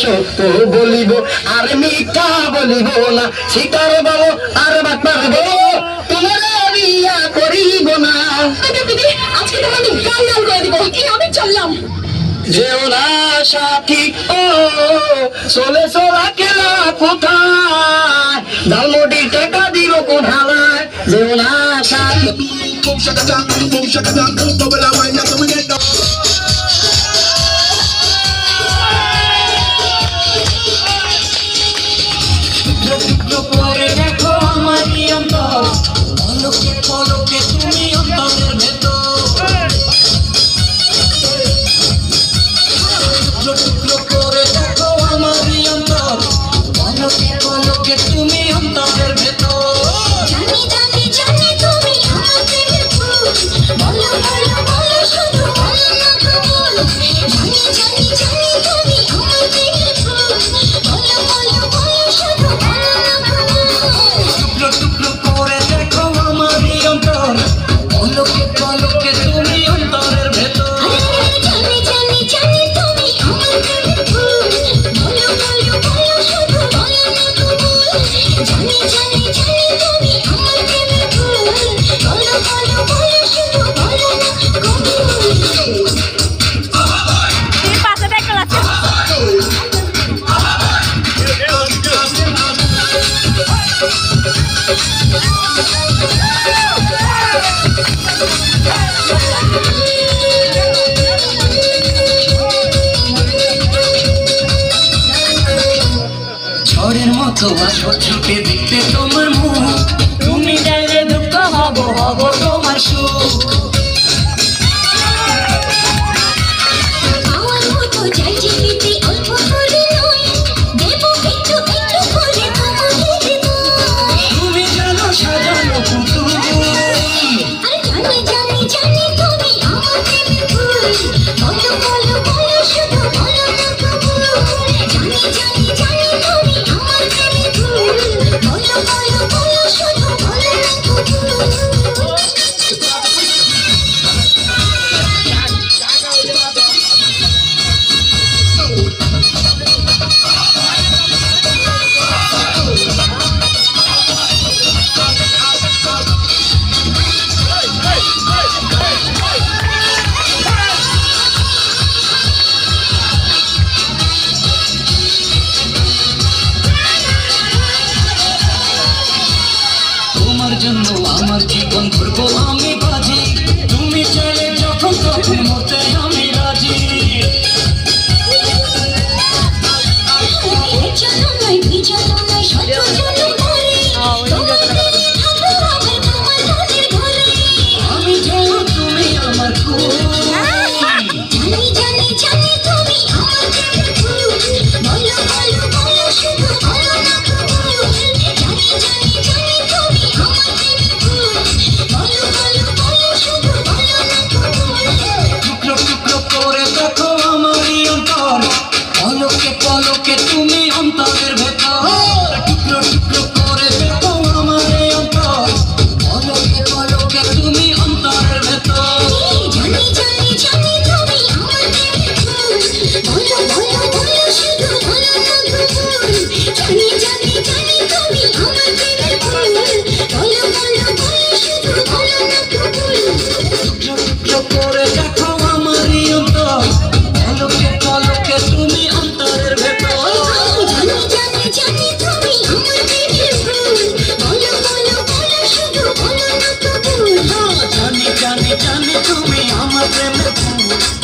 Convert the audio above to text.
সত্য বলিব আর মিথ্যা বলিব না। শিকার বাবু আর বাদ পারব তোমার করিব না। আচ্ছা, দিব। আমি চললাম। যেও না সাথী ও চলে চলা কেলা কোথায়? ডালমুটি টাকা দিব কোঠালায় যেও না সাথী। তাদের ভেতর ঝড়ের মতো আসো ছুটে দেখতে তোমার মুখ। তুমি গেলে দুঃখ হব হব তোমার সুখ। বন্ধুর গো আমি प्रेम फूल